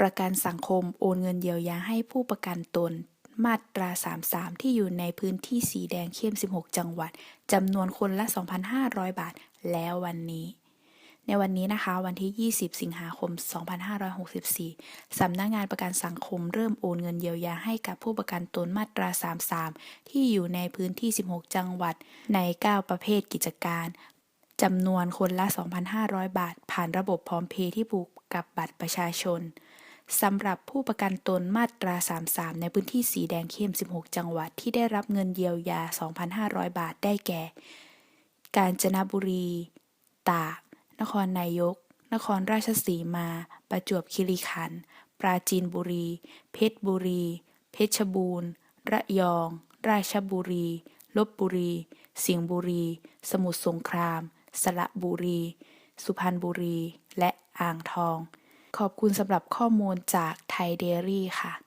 ประกันสังคมโอนเงินเยียวยาให้ผู้ประกันตน มาตรา 33 ที่อยู่ในพื้นที่สีแดงเข้ม 16 จังหวัดจำนวนคนละ 2,500 บาท แล้ววันนี้ ในวันนี้นะคะ วันที่ 20 สิงหาคม 2564 สำนักงานประกันสังคมเริ่มโอนเงินเยียวยาให้กับผู้ประกันตนมาตรา 33 ที่อยู่ในพื้นที่ 16 จังหวัด ใน 9 ประเภทกิจการจำนวนคนละ 2,500 บาท ผ่านระบบพร้อมเพย์ที่ผูกกับบัตรประชาชน สำหรับผู้ประกันตนมาตรา 33 ในพื้นที่สีแดงเข้ม 16 จังหวัดที่ได้รับเงินเยียวยา 2,500 บาทได้แก่ กาญจนบุรี ตาก นครนายก นครราชสีมา ประจวบคีรีขันธ์ ปราจีนบุรี เพชรบุรี เพชรบูรณ์ ระยอง ราชบุรี ลบบุรี สิงห์บุรี สมุทรสงคราม สระบุรี สุพรรณบุรี และอ่างทอง ขอบคุณสำหรับข้อมูลจากไทยเดรี่ค่ะ